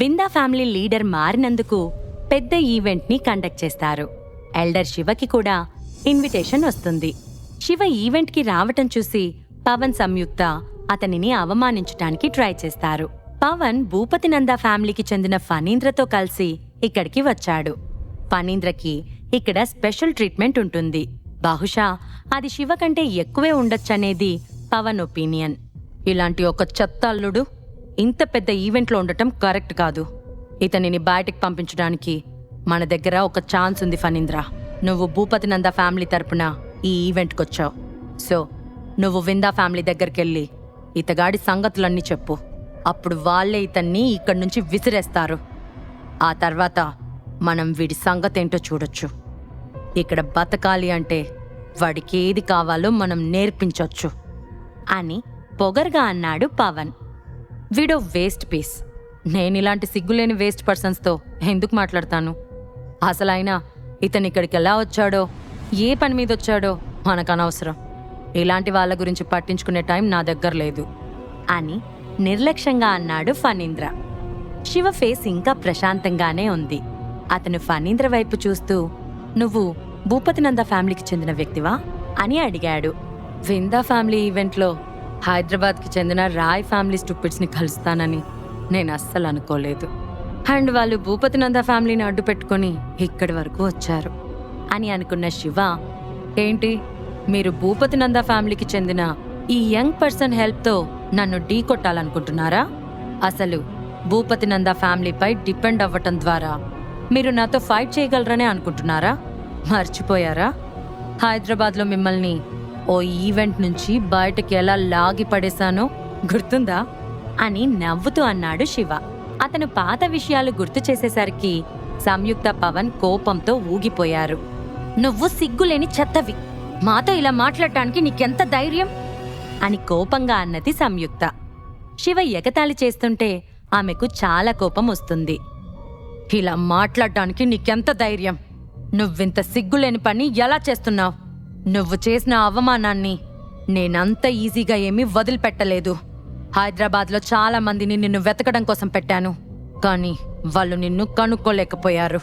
బిందా family leader మారినందుకు పెద్ద ఈవెంట్ని conduct చేస్తారు. Elder శివకి కూడా ఇన్విటేషన్ వస్తుంది. శివ ఈవెంట్కి రావటం చూసి పవన్ సంయుక్త అతనిని అవమానించటానికి ట్రై చేస్తారు. పవన్ భూపతి నందా ఫ్యామిలీకి చెందిన ఫణీంద్రతో కలిసి ఇక్కడికి వచ్చాడు. ఫణీంద్రకి ఇక్కడ స్పెషల్ ట్రీట్మెంట్ ఉంటుంది. బహుశా అది శివ కంటే ఎక్కువే ఉండొచ్చనేది పవన్ ఒపీనియన్. ఇలాంటి ఒక చెత్త అల్లుడు ఇంత పెద్ద ఈవెంట్లో ఉండటం కరెక్ట్ కాదు. ఇతనిని బయటికి పంపించడానికి మన దగ్గర ఒక ఛాన్స్ ఉంది ఫనీంద్ర నువ్వు భూపతి నంద ఫ్యామిలీ తరపున ఈ ఈవెంట్కి వచ్చావు. సో నువ్వు విందా ఫ్యామిలీ దగ్గరికి వెళ్ళి ఇతగాడి సంగతులన్నీ చెప్పు. అప్పుడు వాళ్ళే ఇతన్ని ఇక్కడి నుంచి విసిరేస్తారు. ఆ తర్వాత మనం వీడి సంగతేంటో చూడొచ్చు. ఇక్కడ బతకాలి అంటే వాడికి ఏది కావాలో మనం నేర్పించవచ్చు అని పొగరుగా అన్నాడు పవన్. వీడో వేస్ట్ పీస్ నేను ఇలాంటి సిగ్గులేని వేస్ట్ పర్సన్స్తో ఎందుకు మాట్లాడతాను? అసలైనా ఇతను ఇక్కడికి ఎలా వచ్చాడో ఏ పని మీద వచ్చాడో మనకు అనవసరం. ఇలాంటి వాళ్ళ గురించి పట్టించుకునే టైం నా దగ్గర లేదు. అని నిర్లక్ష్యంగా అన్నాడు ఫణీంద్ర. శివ ఫేస్ ఇంకా ప్రశాంతంగానే ఉంది. అతను ఫణీంద్ర వైపు చూస్తూ నువ్వు భూపతినంద ఫ్యామిలీకి చెందిన వ్యక్తివా? అని అడిగాడు. విందా ఫ్యామిలీ ఈవెంట్లో హైదరాబాద్కి చెందిన రాయ్ ఫ్యామిలీ స్టూపిడ్స్ని కలుస్తానని నేను అస్సలు అనుకోలేదు. అండ్ వాళ్ళు భూపతి నంద ఫ్యామిలీని అడ్డు పెట్టుకొని ఇక్కడి వరకు వచ్చారు. అని అనుకున్న శివ ఏంటి? మీరు భూపతి నంద ఫ్యామిలీకి చెందిన ఈ యంగ్ పర్సన్ హెల్ప్తో నన్ను ఢీ కొట్టాలనుకుంటున్నారా? అసలు భూపతి నంద ఫ్యామిలీపై డిపెండ్ అవ్వటం ద్వారా మీరు నాతో ఫైట్ చేయగలరనే అనుకుంటున్నారా? మర్చిపోయారా? హైదరాబాద్లో మిమ్మల్ని ఓ ఈవెంట్ నుంచి బయటకి ఎలా లాగి పడేశానో గుర్తుందా? అని నవ్వుతూ అన్నాడు శివ. అతను పాత విషయాలు గుర్తు చేసేసరికి సంయుక్త పవన్ కోపంతో ఊగిపోయారు. నువ్వు సిగ్గులేని చెత్తవి. మాతో ఇలా మాట్లాడటానికి నీకెంత ధైర్యం? అని కోపంగా అన్నది సంయుక్త. శివ ఎగతాళి చేస్తుంటే ఆమెకు చాలా కోపం వస్తుంది. ఇలా మాట్లాడటానికి నీకెంత ధైర్యం? నువ్వింత సిగ్గులేని పని ఎలా చేస్తున్నావు? నువ్వు చేసిన అవమానాన్ని నేనంత ఈజీగా ఏమీ వదిలిపెట్టలేదు. హైదరాబాద్లో చాలా మందిని నిన్ను వెతకడం కోసం పెట్టాను. కానీ వాళ్ళు నిన్ను కనుక్కోలేకపోయారు.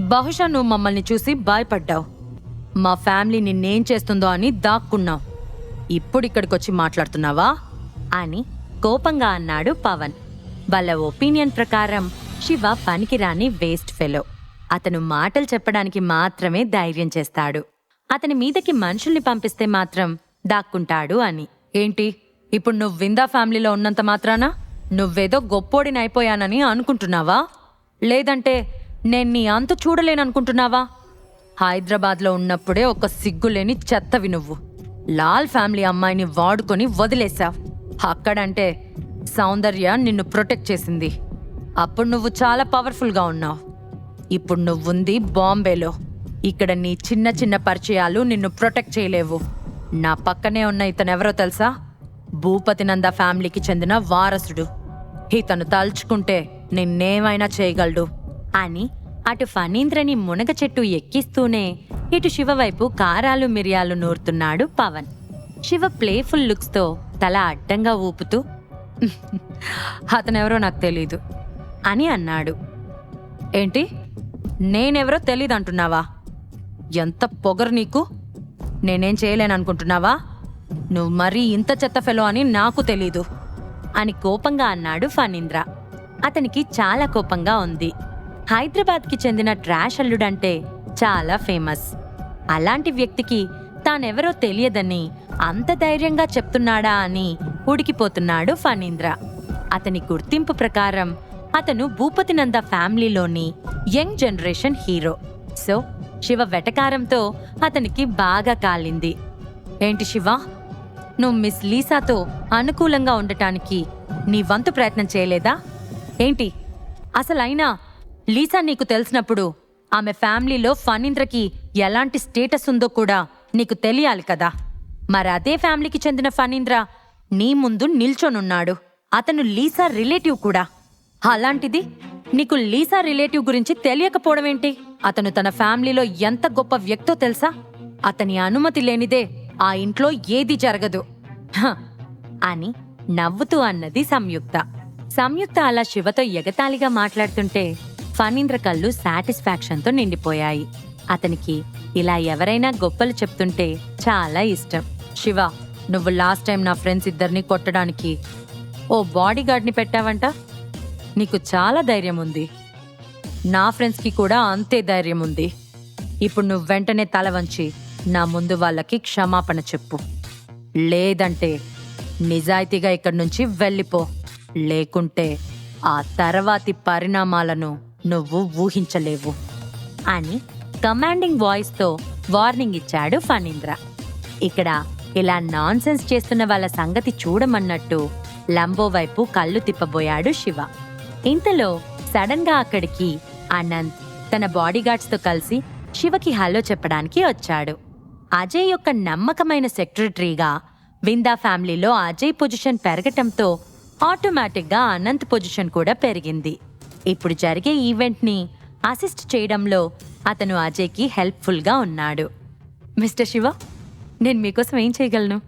బహుశా నువ్వు మమ్మల్ని చూసి భయపడ్డావు. మా ఫ్యామిలీ నిన్నేం చేస్తుందో అని దాక్కున్నావు. ఇప్పుడు ఇక్కడికొచ్చి మాట్లాడుతున్నావా? అని కోపంగా అన్నాడు పవన్. వాళ్ళ ఒపీనియన్ ప్రకారం శివ పనికిరాని వేస్ట్ ఫెలో. అతను మాటలు చెప్పడానికి మాత్రమే ధైర్యం చేస్తాడు. అతని మీదకి మనుషుల్ని పంపిస్తే మాత్రం దాక్కుంటాడు అని. ఏంటి? ఇప్పుడు నువ్వు విందా ఫ్యామిలీలో ఉన్నంత మాత్రాన? నువ్వేదో గొప్పోడినైపోయానని అనుకుంటున్నావా? లేదంటే నేను నీ అంత చూడలేననుకుంటున్నావా? హైదరాబాద్లో ఉన్నప్పుడే ఒక సిగ్గులేని చెత్తవి నువ్వు. లాల్ ఫ్యామిలీ అమ్మాయిని వాడుకొని వదిలేశావు. అక్కడంటే సౌందర్య నిన్ను ప్రొటెక్ట్ చేసింది. అప్పుడు నువ్వు చాలా పవర్ఫుల్గా ఉన్నావు. ఇప్పుడు నువ్వుంది బాంబేలో. ఇక్కడ నీ చిన్న చిన్న పరిచయాలు నిన్ను ప్రొటెక్ట్ చేయలేవు. నా పక్కనే ఉన్న ఇతనెవరో తెలుసా? భూపతినంద ఫ్యామిలీకి చెందిన వారసుడు. ఇతను తలుచుకుంటే నిన్నేమైనా చేయగలడు. అని అటు ఫణీంద్రని మునగ చెట్టు ఎక్కిస్తూనే ఇటు శివ వైపు కారాలు మిరియాలు నూరుతున్నాడు పవన్. శివ ప్లేఫుల్ లుక్స్తో తల అడ్డంగా ఊపుతూ అతనెవరో నాకు తెలీదు అని అన్నాడు. ఏంటి? నేనెవరో తెలీదంటున్నావా? ఎంత పొగరు నీకు? నేనేం చేయలేననుకుంటున్నావా? నువ్వు మరీ ఇంత చెత్త ఫెలో అని నాకు తెలీదు. అని కోపంగా అన్నాడు ఫణీంద్ర. అతనికి చాలా కోపంగా ఉంది. హైదరాబాద్కి చెందిన ట్రాష్ అల్లుడంటే చాలా ఫేమస్. అలాంటి వ్యక్తికి తానెవరో తెలియదని అంత ధైర్యంగా చెప్తున్నాడా అని ఉడికిపోతున్నాడు ఫణీంద్ర. అతని గుర్తింపు ప్రకారం అతను Bhupathinanda ఫ్యామిలీలోని young generation hero. So Shiva వెటకారంతో అతనికి బాగా కాలింది. ఏంటి శివ? నువ్వు మిస్ లీసాతో అనుకూలంగా ఉండటానికి నీ వంతు ప్రయత్నం చేయలేదా? ఏంటి? అసలైనా లీసా నీకు తెలిసినప్పుడు ఆమె ఫ్యామిలీలో ఫణీంద్రకి ఎలాంటి స్టేటస్ ఉందో కూడా నీకు తెలియాలి కదా. మరి అదే ఫ్యామిలీకి చెందిన ఫణీంద్ర నీ ముందు నిల్చొనున్నాడు. అతను లీసా రిలేటివ్ కూడా. అలాంటిది నీకు లీసా రిలేటివ్ గురించి తెలియకపోవడం ఏంటి? అతను తన ఫ్యామిలీలో ఎంత గొప్ప వ్యక్తో తెలుసా? అతని అనుమతి లేనిదే ఆ ఇంట్లో ఏది జరగదు. హ, అని నవ్వుతూ అన్నది సంయుక్త. సంయుక్త అలా శివతో ఎగతాళిగా మాట్లాడుతుంటే ఫణీంద్ర కళ్ళు సాటిస్ఫాక్షన్తో నిండిపోయాయి. అతనికి ఇలా ఎవరైనా గొప్పలు చెప్తుంటే చాలా ఇష్టం. శివ నువ్వు లాస్ట్ టైం నా ఫ్రెండ్స్ ఇద్దరిని కొట్టడానికి ఓ బాడీగార్డ్ని పెట్టావంట? నీకు చాలా ధైర్యం ఉంది. నా ఫ్రెండ్స్కి కూడా అంతే ధైర్యం ఉంది. ఇప్పుడు నువ్వు వెంటనే తల వంచి నా ముందు వాళ్ళకి క్షమాపణ చెప్పు. లేదంటే నిజాయితీగా ఇక్కడి నుంచి వెళ్ళిపో. లేకుంటే ఆ తర్వాతి పరిణామాలను నువ్వు ఊహించలేవు. అని కమాండింగ్ వాయిస్తో వార్నింగ్ ఇచ్చాడు ఫణీంద్ర. ఇక్కడ ఇలా నాన్సెన్స్ చేస్తున్న వాళ్ళ సంగతి చూడమన్నట్టు లంబో వైపు కళ్ళు తిప్పబోయాడు శివ. ఇంతలో సడన్గా అక్కడికి అనంత్ తన బాడీగార్డ్స్తో కలిసి శివకి హలో చెప్పడానికి వచ్చాడు. అజయ్ యొక్క నమ్మకమైన సెక్రటరీగా విందా ఫ్యామిలీలో అజయ్ పొజిషన్ పెరగటంతో ఆటోమేటిక్గా అనంత్ పొజిషన్ కూడా పెరిగింది. ఇప్పుడు జరిగే ఈవెంట్ని అసిస్ట్ చేయడంలో అతను అజయ్కి హెల్ప్ఫుల్గా ఉన్నాడు. మిస్టర్ శివ నేను మీకోసం ఏం చేయగలను?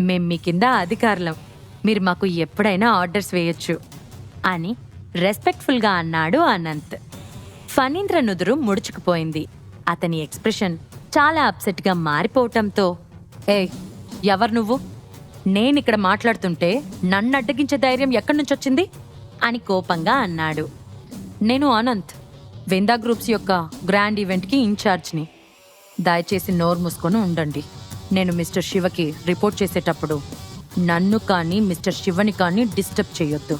మేం మీ కింద అధికారులం. మీరు మాకు ఎప్పుడైనా ఆర్డర్స్ వేయొచ్చు అని రెస్పెక్ట్ఫుల్గా అన్నాడు అనంత్. ఫణీంద్ర నుదురు ముడుచుకుపోయింది. అతని ఎక్స్ప్రెషన్ చాలా అప్సెట్గా మారిపోవటంతో ఏ ఎవరు నువ్వు? నేనిక్కడ మాట్లాడుతుంటే నన్ను అడ్డగించే ధైర్యం ఎక్కడి నుంచి వచ్చింది? అని కోపంగా అన్నాడు. నేను అనంత్ విందా గ్రూప్స్ యొక్క గ్రాండ్ ఈవెంట్కి ఇన్ఛార్జ్ని. దయచేసి నోరు మూసుకొని ఉండండి. నేను మిస్టర్ శివకి రిపోర్ట్ చేసేటప్పుడు నన్ను కానీ మిస్టర్ శివని కానీ డిస్టర్బ్ చేయొద్దు.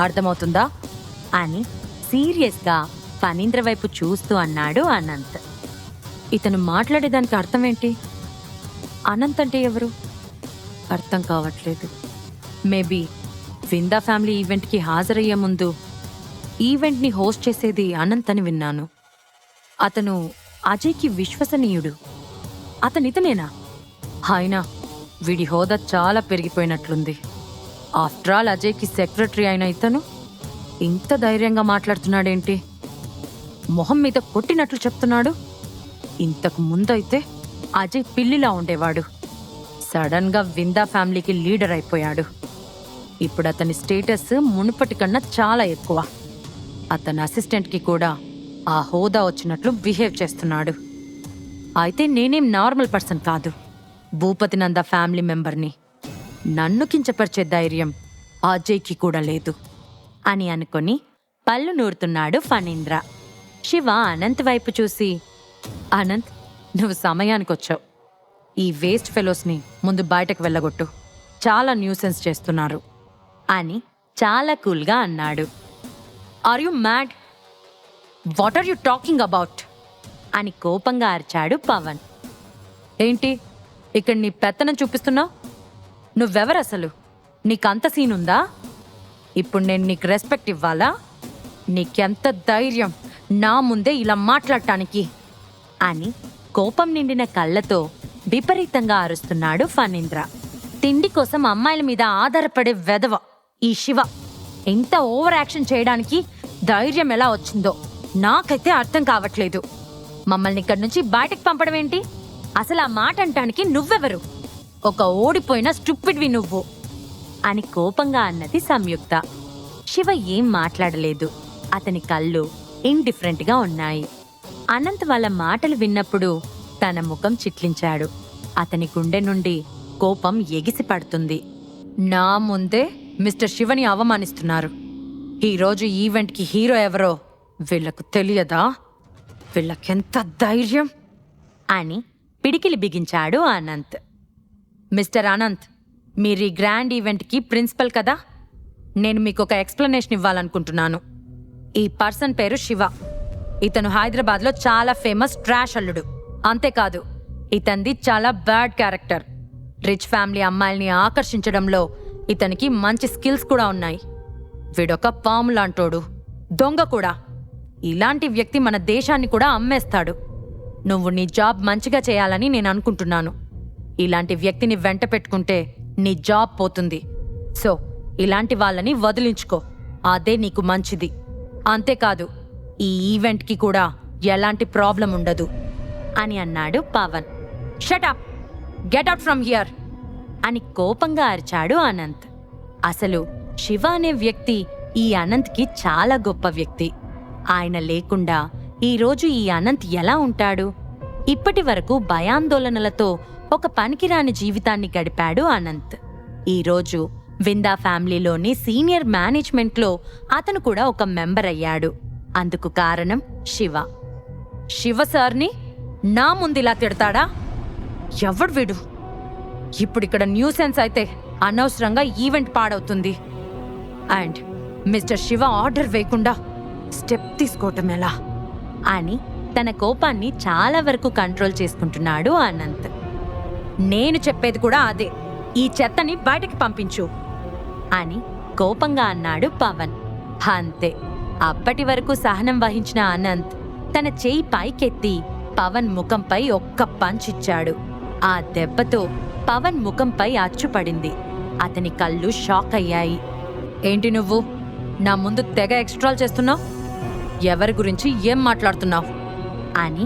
అర్థమవుతుందా? అని సీరియస్గా ఫణీంద్ర వైపు చూస్తూ అన్నాడు అనంత్. ఇతను మాట్లాడేదానికి అర్థం ఏంటి అనంత్ అంటే ఎవరు? అర్థం కావట్లేదు. మేబీ విందా ఫ్యామిలీ ఈవెంట్కి హాజరయ్యే ముందు ఈవెంట్ని హోస్ట్ చేసేది అనంత్ అని విన్నాను. అతను అజయ్కి విశ్వసనీయుడు. అతనితనేనా అయినా వీడి హోదా చాలా పెరిగిపోయినట్లుంది. ఆఫ్టర్ ఆల్ అజయ్కి సెక్రటరీ అయిన ఇతను ఇంత ధైర్యంగా మాట్లాడుతున్నాడేంటి? మొహం మీద కొట్టినట్లు చెప్తున్నాడు. ఇంతకు ముందైతే అజయ్ పిల్లిలా ఉండేవాడు. సడన్గా విందా ఫ్యామిలీకి లీడర్ అయిపోయాడు. ఇప్పుడు అతని స్టేటస్ మునుపటి కన్నా చాలా ఎక్కువ. అతని అసిస్టెంట్కి కూడా ఆ హోదా వచ్చినట్లు బిహేవ్ చేస్తున్నాడు. అయితే నేనేం నార్మల్ పర్సన్ కాదు. భూపతి నంద ఫ్యామిలీ మెంబర్ని. నన్ను కించపరిచే ధైర్యం అజయ్కి కూడా లేదు. అని అనుకొని పళ్ళు నూరుతున్నాడు ఫణీంద్ర. శివ అనంత్ వైపు చూసి అనంత్ నువ్వు సమయానికి వచ్చావు ఈ వేస్ట్ ఫెలోస్ని ముందు బయటకు వెళ్ళగొట్టు. చాలా న్యూసెన్స్ చేస్తున్నారు. అని చాలా కూల్గా అన్నాడు. Are you mad what are you talking about అని కోపంగా అరిచాడు పవన్. ఏంటి? ఇక్కడ నీ పెత్తనం చూపిస్తున్నావు నువ్వెవరసలు? అసలు నీకంత సీన్ ఉందా ఇప్పుడు నేను నీకు రెస్పెక్ట్ ఇవ్వాలా? నీకెంత ధైర్యం? నా ముందే ఇలా మాట్లాడటానికి అని కోపం నిండిన కళ్ళతో విపరీతంగా అరుస్తున్నాడు ఫణీంద్ర. తిండి కోసం అమ్మాయిల మీద ఆధారపడే వెధవ ఈ శివ ఎంత ఓవర్ యాక్షన్ చేయడానికి ధైర్యం ఎలా వచ్చిందో నాకైతే అర్థం కావట్లేదు. మమ్మల్ని ఇక్కడి నుంచి బయటకు పంపడం ఏంటి? అసలు ఆ మాట అంటానికి నువ్వెవరు? ఒక ఓడిపోయిన స్టూపిడ్వి నువ్వు అని కోపంగా అన్నది సంయుక్త. శివ ఏం మాట్లాడలేదు. అతని కళ్ళు ఇండిఫరెంట్గా ఉన్నాయి. అనంత్ వాళ్ళ మాటలు విన్నప్పుడు తన ముఖం చిట్లించాడు. అతని గుండె నుండి కోపం ఎగిసి పడుతుంది. నా ముందే మిస్టర్ శివని అవమానిస్తున్నారు. ఈరోజు ఈవెంట్కి హీరో ఎవరో వీళ్ళకు తెలియదా? వీళ్ళకెంత ధైర్యం? అని పిడికిలి బిగించాడు అనంత్. మిస్టర్ అనంత్ మీరు ఈ గ్రాండ్ ఈవెంట్కి ప్రిన్సిపల్ కదా? నేను మీకు ఒక ఎక్స్ప్లెనేషన్ ఇవ్వాలనుకుంటున్నాను. ఈ పర్సన్ పేరు శివ. ఇతను హైదరాబాద్లో చాలా ఫేమస్ ట్రాష్ అల్లుడు. అంతేకాదు ఇతంది చాలా బ్యాడ్ క్యారెక్టర్. రిచ్ ఫ్యామిలీ అమ్మాయిల్ని ఆకర్షించడంలో ఇతనికి మంచి స్కిల్స్ కూడా ఉన్నాయి. వీడొక పాము లాంటోడు దొంగ కూడా. ఇలాంటి వ్యక్తి మన దేశాన్ని కూడా అమ్మేస్తాడు. నువ్వు నీ జాబ్ మంచిగా చేయాలని నేను అనుకుంటున్నాను. ఇలాంటి వ్యక్తిని వెంట పెట్టుకుంటే నీ జాబ్ పోతుంది. సో ఇలాంటి వాళ్ళని వదిలించుకో. అదే నీకు మంచిది. అంతేకాదు ఈ ఈవెంట్కి కూడా ఎలాంటి ప్రాబ్లం ఉండదు అని అన్నాడు Pawan. Shut up get out from here అని కోపంగా అరిచాడు అనంత్. అసలు శివ అనే వ్యక్తి ఈ అనంత్కి చాలా గొప్ప వ్యక్తి. ఆయన లేకుండా ఈరోజు ఈ అనంత్ ఎలా ఉంటాడు? ఇప్పటి వరకు భయాందోళనలతో ఒక పనికిరాని జీవితాన్ని గడిపాడు అనంత్. ఈరోజు విందా ఫ్యామిలీలోని సీనియర్ మేనేజ్మెంట్లో అతను కూడా ఒక మెంబర్ అయ్యాడు. అందుకు కారణం శివ. శివ సార్ని నా ముందిలా తిడతాడా? ఎవడు వీడు? ఇప్పుడిక్కడ న్యూసెన్స్ అయితే అనవసరంగా ఈవెంట్ పాడవుతుంది. అండ్ మిస్టర్ శివ ఆర్డర్ వేయకుండా స్టెప్ తీసుకోవటం ఎలా? అని తన కోపాన్ని చాలా వరకు కంట్రోల్ చేసుకుంటున్నాడు అనంత్. నేను చెప్పేది కూడా అదే. ఈ చెత్తని బయటకి పంపించు. అని కోపంగా అన్నాడు పవన్. అంతే. అప్పటి వరకు సహనం వహించిన అనంత్ తన చేయి పైకెత్తి పవన్ ముఖంపై ఒక్క పంచ్ ఇచ్చాడు. ఆ దెబ్బతో పవన్ ముఖంపై అచ్చుపడింది. అతని కళ్ళు షాక్ అయ్యాయి. ఏంటి నువ్వు? నా ముందు తెగ ఎక్స్ట్రాల్ చేస్తున్నావు? ఎవరి గురించి ఏం మాట్లాడుతున్నావు? అని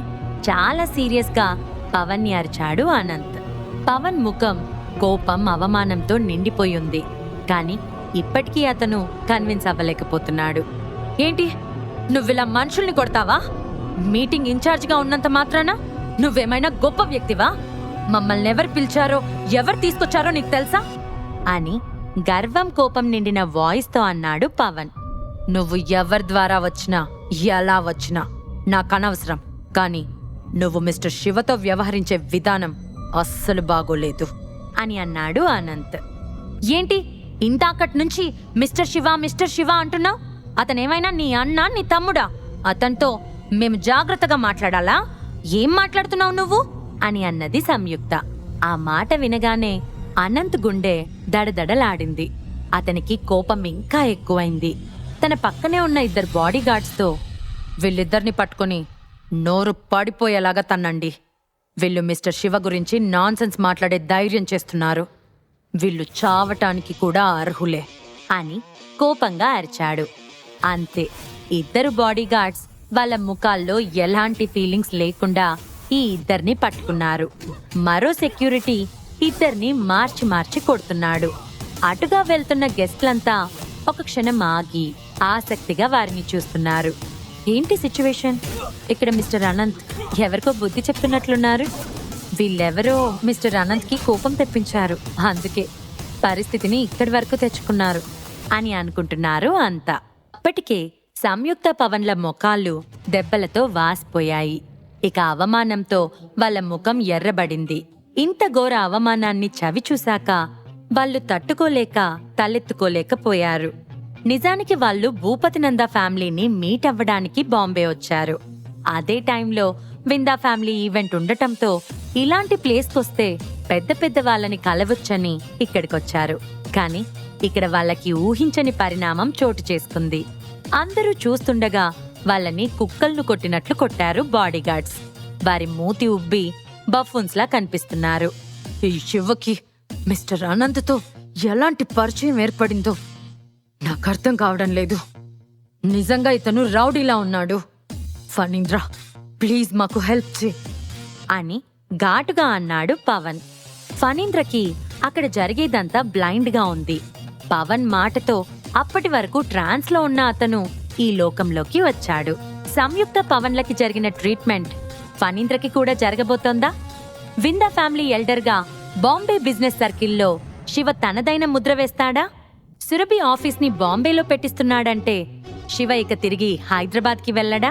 చాలా సీరియస్గా పవన్ని అరిచాడు అనంత్. పవన్ ముఖం కోపం అవమానంతో నిండిపోయింది. కానీ ఇప్పటికీ అతను కన్విన్స్ అవ్వలేకపోతున్నాడు. ఏంటి? నువ్విలా మనుషుల్ని కొడతావా? మీటింగ్ ఇన్ఛార్జ్గా ఉన్నంత మాత్రాన? నువ్వేమైనా గొప్ప వ్యక్తివా? మమ్మల్ని ఎవరు పిలిచారో ఎవరు తీసుకొచ్చారో నీకు తెలుసా? అని గర్వం కోపం నిండిన వాయిస్తో అన్నాడు పవన్. నువ్వు ఎవరి ద్వారా వచ్చినా ఎలా వచ్చినా నాకనవసరం కానీ నువ్వు మిస్టర్ శివతో వ్యవహరించే విధానం అస్సలు బాగోలేదు అని అన్నాడు అనంత్. ఏంటి? ఇంతాకటి నుంచి మిస్టర్ శివ మిస్టర్ శివ అంటున్నావు? అతనేమైనా నీ అన్న నీ తమ్ముడా? అతనితో మేము జాగ్రత్తగా మాట్లాడాలా? ఏం మాట్లాడుతున్నావు నువ్వు? అని అన్నది సంయుక్త. ఆ మాట వినగానే అనంత్ గుండె దడదడలాడింది. అతనికి కోపం ఇంకా ఎక్కువైంది. తన పక్కనే ఉన్న ఇద్దరు బాడీ గార్డ్స్తో వీళ్ళిద్దరిని పట్టుకొని నోరు పడిపోయేలాగా తన్నండి. వీళ్ళు మిస్టర్ శివ గురించి నాన్సెన్స్ మాట్లాడే ధైర్యం చేస్తున్నారు. వీళ్ళు చావటానికి కూడా అర్హులే అని కోపంగా అరిచాడు. అంతే ఇద్దరు బాడీగార్డ్స్ వాళ్ళ ముఖాల్లో ఎలాంటి ఫీలింగ్స్ లేకుండా ఈ ఇద్దరిని పట్టుకున్నారు. మరో సెక్యూరిటీ ఇద్దరిని మార్చి మార్చి కొడుతున్నాడు. అటుగా వెళ్తున్న గెస్ట్లంతా ఒక క్షణం ఆగి ఆసక్తిగా వారిని చూస్తున్నారు. ఏంటి సిచ్యువేషన్ ఇక్కడ మిస్టర్ అనంత్ ఎవరికో బుద్ధి చెప్తున్నట్లున్నారు. వీళ్ళెవరో మిస్టర్ అనంత్కి కోపం తెప్పించారు. అందుకే పరిస్థితిని ఇక్కడి వరకు తెచ్చుకున్నారు అని అనుకుంటున్నారు అంతా. అప్పటికే సంయుక్త పవన్ల ముఖాలు దెబ్బలతో వాసిపోయాయి. ఇక అవమానంతో వాళ్ళ ముఖం ఎర్రబడింది. ఇంత ఘోర అవమానాన్ని చవి చూశాక వాళ్ళు తట్టుకోలేక తలెత్తుకోలేకపోయారు. నిజానికి వాళ్ళు భూపతినంద ఫ్యామిలీని మీట్ అవ్వడానికి బాంబే వచ్చారు. అదే టైంలో విందా ఫ్యామిలీ ఈవెంట్ ఉండటంతో ఇలాంటి ప్లేస్కొస్తే పెద్ద పెద్ద వాళ్ళని కలవచ్చని ఇక్కడికొచ్చారు. కానీ ఇక్కడ వాళ్ళకి ఊహించని పరిణామం చోటు చేసుకుంది. అందరూ చూస్తుండగా వాళ్ళని కుక్కల్ను కొట్టినట్లు కొట్టారు బాడీగార్డ్స్. వారి మూతి ఉబ్బి బఫూన్స్లా కనిపిస్తున్నారు. ఈ శివకి మిస్టర్ అనంత్తో ఎలాంటి పరిచయం ఏర్పడిందో నాకు అర్థం కావడం లేదు. నిజంగా ఇతను రౌడీలా ఉన్నాడు. ఫణీంద్ర ప్లీజ్ మాకు హెల్ప్ చే అని ఘాటుగా అన్నాడు పవన్. ఫణీంద్రకి అక్కడ జరిగేదంతా బ్లైండ్గా ఉంది. పవన్ మాటతో అప్పటి వరకు ట్రాన్స్లో ఉన్న అతను ఈ లోకంలోకి వచ్చాడు. సంయుక్త పవన్లకి జరిగిన ట్రీట్మెంట్ ఫణీంద్రకి కూడా జరగబోతోందా? విందా ఫ్యామిలీ ఎల్డర్గా బాంబే బిజినెస్ సర్కిల్లో శివ తనదైన ముద్ర వేస్తాడా? సురభి ఆఫీస్ని బాంబేలో పెట్టిస్తున్నాడంటే శివ ఇక తిరిగి హైదరాబాద్కి వెళ్ళడా?